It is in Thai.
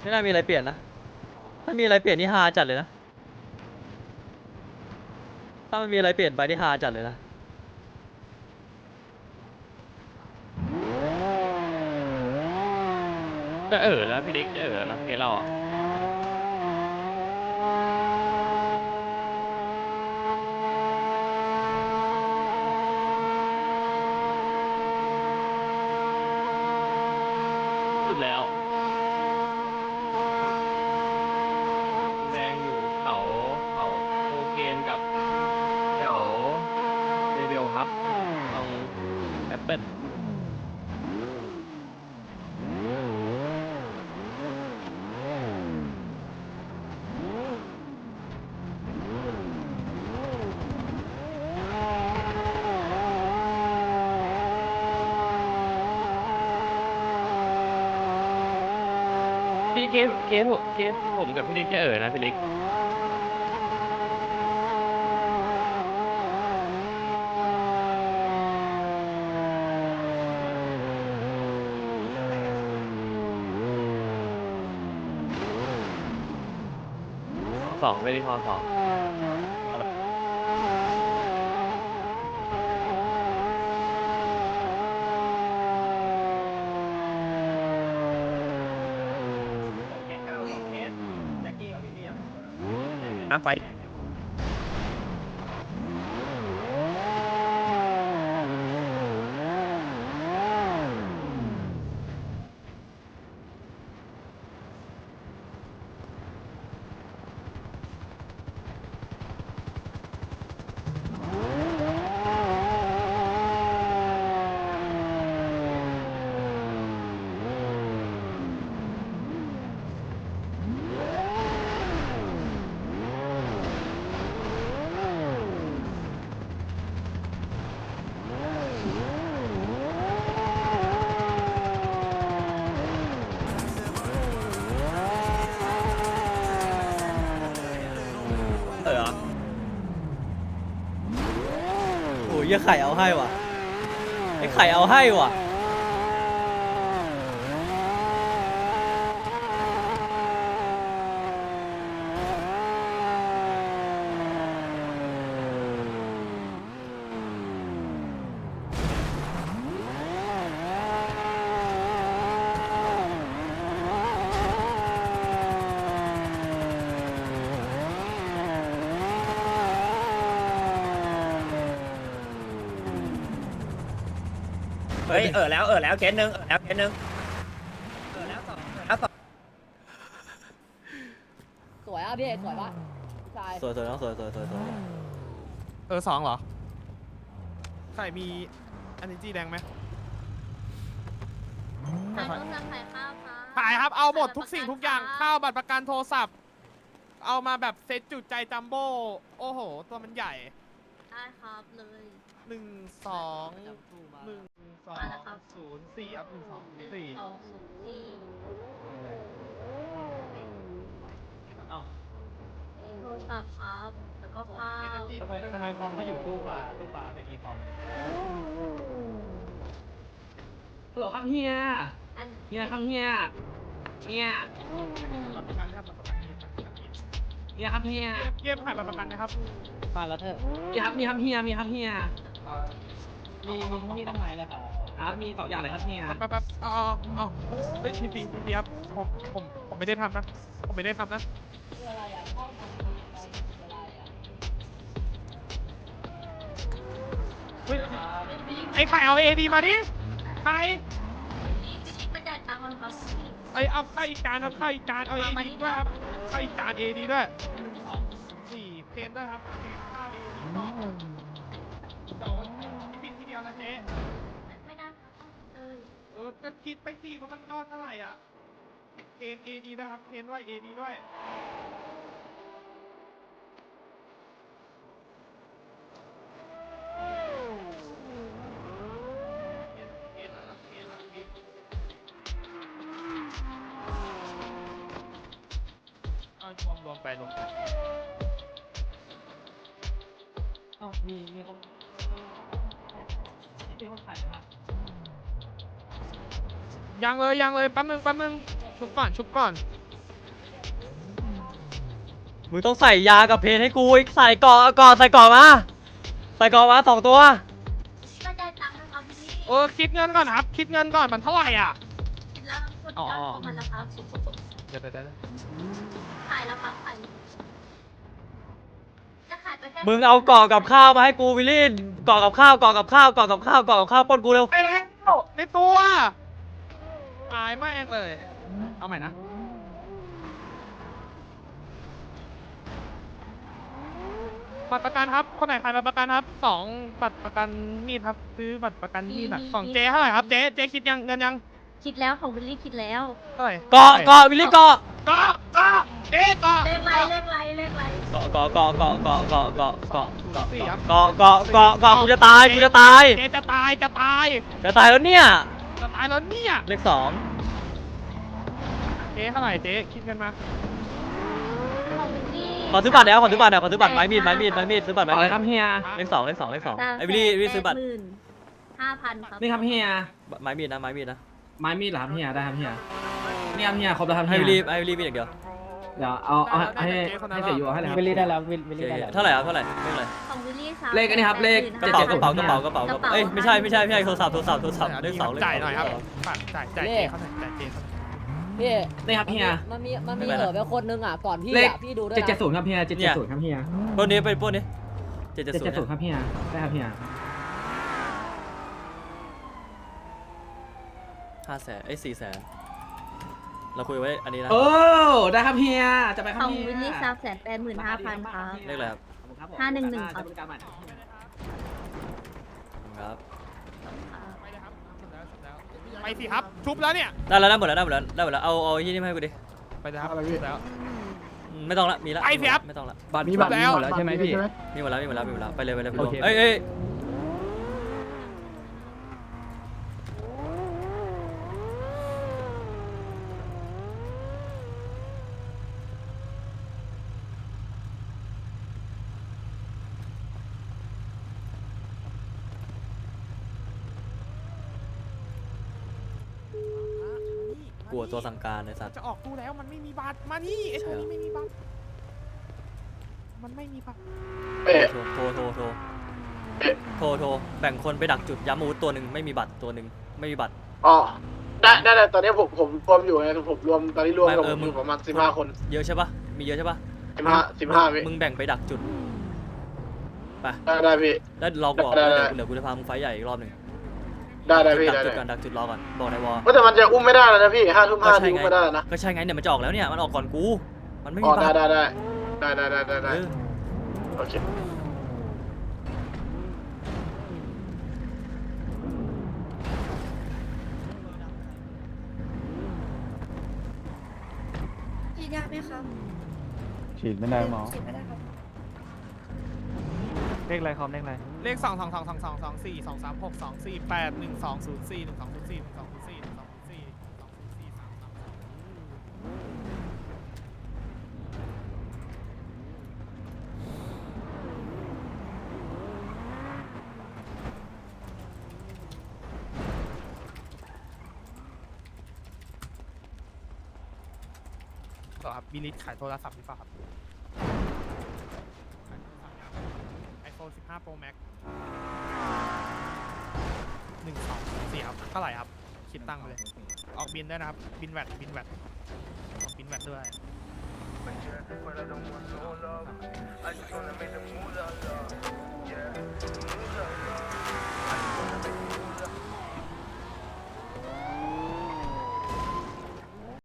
ไม่น่ามีอะไรเปลี่ยนนะ ถ้ามีอะไรเปลี่ยนนี่ฮาจัดเลยนะ ถ้ามันมีอะไรเปลี่ยนไปนี่ฮาจัดเลยนะ จะเออแล้วพี่เล็กจะเออแล้วเพลเราอะ สุดแล้ว แดงอยู่เขาเขาโอเกนกับแถวเรเบลครับตรงแอปเปิล พี่เกสเกสผมเกสผมกับพี่เล็กจะเออนะพี่นิกสองไม่ได้พอสอง ไฟ เหี้ยไข่เอาให้ว่ะไอ้ไข่เอาให้ว่ะ เฮ้ยเออแล้วเออแล้วเคสหนึ่งเออแล้วเคสหนึ่งเออแล้วสองเออแล้วสองสวยอะพี่เอกสวยปะใช่สวยสวยน้องสวยสวยสวยสวยเออสองเหรอใครมีอันนี้จีแดงไหมขายต้มยำไข่ข้าวค่ะขายครับ เอาหมดทุกสิ่งทุกอย่าง ข้าวบัตรประกันโทรศัพท์ เอามาแบบเซ็ตจุดใจจัมโบ้ โอ้โห ตัวมันใหญ่ ได้ครับเลย หนึ่งสองหนึ่งสองศูนย์สี่อัพหนึ่งสองสี่สองศูนย์สี่เอ้าโทรศัพท์ครับ แล้วก็ข้าวทำไมทำไมคอมเขาอยู่ตู้ปลาตู้ปลาเป็นอีคอมฮัลโหลครับเฮียอันเฮียครับเฮียเฮีย บัตรประกันครับบัตรประกันเฮียครับเฮียเยี่ยมขายบัตรประกันนะครับผ่านแล้วเถอะเฮียครับมีครับเฮียมีครับเฮียมีมีมีตั้งไหนเลยครับครับมีสองอย่างเลยครับเฮียแป๊บแป๊บเอาเอาเอาเฮ้ยพี่พี่พี่ครับผมผมผมไม่ได้ทำนะ ผมไม่ได้ทำนะคืออะไรอะห้องทำคืออะไรอะเฮ้ยไอ้ไข่เอาเอดีมาดิไข่ไม่ได้ตังค์มันครับ ไอ้เอาไข่จานครับไข่จานเอาเอดีด้วยครับไข่จานเอดีด้วยสี่เพนด้วยครับเพนข้าวเอดีต่อเดี๋ยวปิดทีเดียวนะเจ๊ไม่ได้ครับเออจะคิดไปสี่เพราะมันยอดเท่าไหร่อะเพนเอดีนะครับเพนด้วยเอดีด้วย มีมีคนมีคนขายนะครับยังเลยยังเลยแป๊บนึงแป๊บนึงชุบก่อนชุบก่อนมึงต้องใส่ยากับเพนให้กูอีกใส่เกาะเกาะใส่เกาะมาใส่เกาะมาสองตัวก็ได้ตังค์แล้วครับพี่เออคิดเงินก่อนครับ คิดเงินก่อนมันเท่าไหร่อะแล้วกดตังค์ของมันแล้วครับเดี๋ยวเดี๋ยวเดี๋ยวขายแล้วครับขายจะขายไปแค่ มึงเอาเกาะกับข้าวมาให้กูวิลลี่เกาะกับข้าวเกาะกับข้าวเกาะกับข้าวเกาะกับข้าวปล้นกูเร็วไปแล้วในตัวตายแม่งเลย เอาใหม่นะบัตรประกันครับ คนไหนขายบัตรประกันครับสองบัตรประกันมีดครับ ซื้อบัตรประกันมีดอะของเจ๊เท่าไหร่ครับเจ๊เจ๊คิดยังเงินยังคิดแล้วของวิลลี่คิดแล้ว เท่าไหร่เกาะเกาะวิลลี่เกาะก็ก็ เจ๊ก็เลขไรเลขไรเลขไรเกาะเกาะเกาะเกาะเกาะเกาะเกาะเกาะสี่ครับเกาะเกาะเกาะเกาะกูจะตายกูจะตายเจ๊จะตายจะตายจะตายแล้วเนี่ยจะตายแล้วเนี่ยเลขสองเจ๊เท่าไหร่เจ๊คิดเงินมาของวิลลี่ขอซื้อบัตรแล้วขอซื้อบัตรแล้วขอซื้อบัตรไม้มีดไม้มีดไม้มีดซื้อบัตรไหมอะไรครับเฮียเลขสองเลขสองเลขสองไอ้วิลลี่วิลลี่ซื้อบัตรแปดหมื่นห้าพันครับนี่ครับเฮียไม้มีดนะไม้มีดนะไม้มีดเหรอครับเฮียได้ครับเฮียนี่ครับเฮียครบแล้วครับให้เฮียวิลลี่ให้วิลลี่มีดอย่างเดียว เดี๋ยวเอาเอาให้ให้เสียอยู่เอาให้เลยครับ วิลลี่ได้แล้ววิลวิลลี่ได้แล้วเท่าไหร่ครับเท่าไหร่เลขอะไรของวิลลี่สามเลขอันนี้ครับเลข กระเป๋ากระเป๋ากระเป๋ากระเป๋ากระเป๋าเอ้ยไม่ใช่ไม่ใช่ไม่ใช่โทรศัพท์โทรศัพท์โทรศัพท์เลขสองเลขสอง จ่ายหน่อยครับฝากจ่ายจ่ายเจ๊เขาหน่อยจ่ายเจ๊เขาหน่อยพี่นี่ครับเฮีย มันมีมันมีเหลือไปคนนึงอะก่อนพี่เลข อะพี่ดูด้วยเจ็ดเจ็ดนะศูนย์ครับเฮียเจ็ดเจ็ดศูนย์ครับเฮียปล้นนี้ไปปล้นนี้เจ็ดเจ็เจ็ดดเจ็ดศูศูนนย์ย์ครับเฮียได้ครับเฮียห้าแสนไอ้สี่แสน เราคุยไว้อันนี้นะโอ้ได้ครับเฮียจะไปคขรับองเฮียวิลลี่สามแสนแปดหมื่นห้าพันครับเลขอะไรครับห้าหนึ่งหนึ่งครับบริการใหม่ครับไปเลยครับ ไปสิครับ ชุบแล้วเนี่ย ได้แล้วได้หมดแล้วได้หมดแล้วได้หมดแล้วเอาเอาที่นี่มาให้กูดิไปเลยครับชุบแล้ว อืมไม่ต้องละมีละไปสิครับ ไม่ต้องละบัตรมีมีบับัตตรรมีมีหหมมดดแล้แล้ววใช่ใช่ไหไหมมพี่พี่ มีหมดแล้วมีหมดแล้วมีหมดแล้วไปเลยไปเลยไปโอเลยเค เอ้ยเอ้ย กลัวตัวสั่งการเลยสัตว์ จะออกตู้แล้วมันไม่มีบัตรมานี่ไอ้ตัวนี้ไม่มีบัตรมันไม่มีบัตรโทรโทรโทรโทรโทรโทรแบ่งคนไปดักจุดย้ำอาวุธตัวหนึ่งไม่มีบัตรตัวหนึ่งไม่มีบัตรอ๋อได้ได้ได้ตอนนี้ผมผมรวมอยู่ไงผมรวมตอนนี้รวมกับไม่เอผอมมึองยู่ประมาณสิบห้าคน เยอะใช่ปะมีเยอะใช่ปะสิบห้าสิบห้าวิมึงแบ่งไปดักจุดไปได้ได้พี่แล้วรอก่อนได้ได้เดี๋ยวเดี๋ยวกูจะพามึงไฟท์ใหญ่อีกรอบหนึ่ง ได้ได้พี่ดัได้จุดได้ก่อนดักจุดรอก่อนบอกในวอลว่าแต่มันจะอุ้มไม่ได้แล้วนะพี่ห้าทุ่มก็ห้าใช่ทีไงอุ้มไม่ได้แล้วนะก็ใช่ไงเนี่ยมันจะออกแล้วเนี่ยมันออกก่อนกู มันไม่อ๋มีอบัได้ตรได้ได้ได้ได้ได้ได้ได้เออโอเคฉีดยาไหมครับฉีดไม่ได้หมอ ฉีดไม่ได้ครับ เลขอะไรคอมเลขอะไรเลขสองสองสองสองสองสองสี่สองสามหกสองสี่แปดหนึ่งสองศูนย์สี่หนึ่งสองศูนย์สี่หนึ่งสองศูนย์สี่หนึ่งสองศูนย์สี่สองศูนย์สี่สามสามสามต่อครับบิลิทขายโทรศัพท์หรือเปล่าครับ 15 Pro Max 12เสียครับเท่าไหร่ครับ คิดตั้งไปเลย ออกบินได้นะครับ บินแวดบินแวดออกบินแวดด้วย I